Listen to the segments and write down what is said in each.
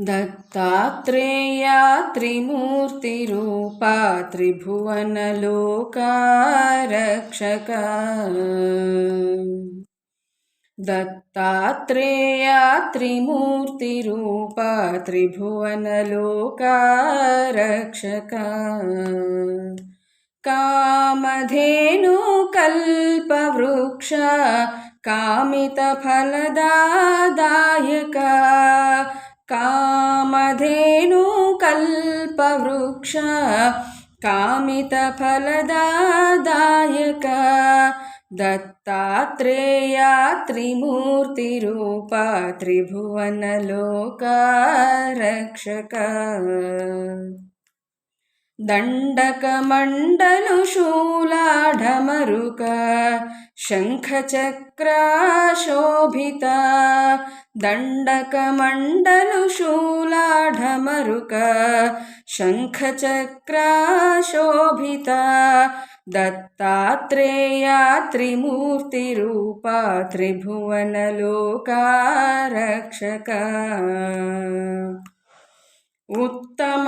दत्तात्रेया त्रिमूर्तिरूपा त्रिभुवनलोकारक्षका। दत्तात्रेया त्रिमूर्तिरूपा त्रिभुवनलोकारक्षका। कामधेनुकल्पवृक्ष कामितफलदादायका कामधेनु कल्पवृक्ष कामितफलदादायक दत्तात्रेया त्रिमूर्तिरूपा त्रिभुवनलोकारक्षक दण्डकमण्डलुशूलाढमरुक शङ्खचक्राशोभिता दण्डकमण्डलुशूलाढमरुक शङ्खचक्राशोभिता दत्तात्रेया त्रिमूर्तिरूपा त्रिभुवनलोकारक्षका उत्तम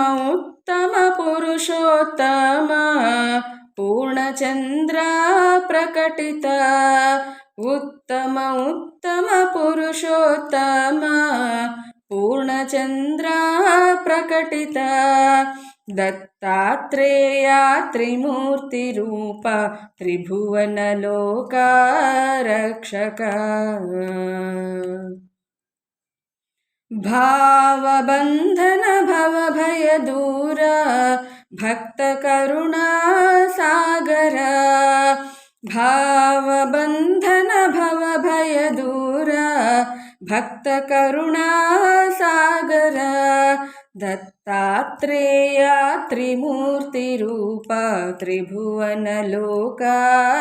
పూర్ణచంద్ర ప్రకటిత ఉత్తమ ఉత్తమ పురుషోత్తమ పూర్ణచంద్ర ప్రకటిత దత్తాత్రేయ త్రిమూర్తి రూప త్రిభువనలోక రక్షక భావబంధన భవ దూర భక్త కరుణా भय दूर भक्त करुणा सागर दत्तात्रेय त्रिमूर्ति रूप त्रिभुवन लोकारक्षक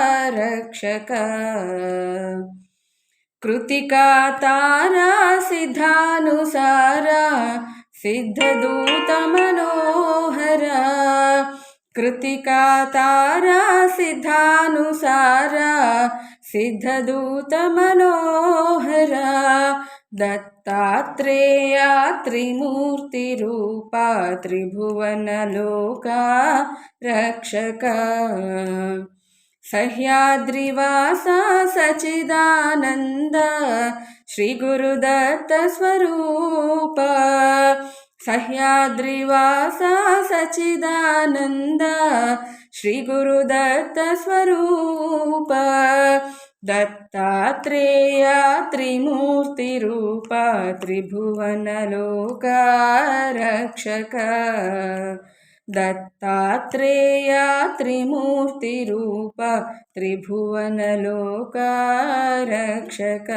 कृतिका तारा सिद्धानुसार सिद्ध दूत मनोहर कृतिका तारा सिद्धानुसारा सिद्धदूतमनोहरा दत्तात्रेया त्रिमूर्तिरूपा त्रिभुवनलोका रक्षका सह्याद्रिवासा सचिदानन्द श्रीगुरुदत्तस्वरूप सह्याद्रिवासा सचिदानन्द श्रीगुरुदत्तस्वरूप दत्तात्रेया त्रिमूर्तिरूप त्रिभुवनलोकारक्षक। दत्तात्रेया त्रिमूर्तिरूप त्रिभुवनलोकारक्षक।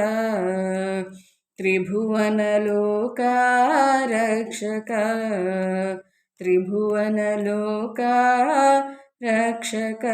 त्रिभुवनलोकारक्षक। त्रिभुवनलोकारक्षक।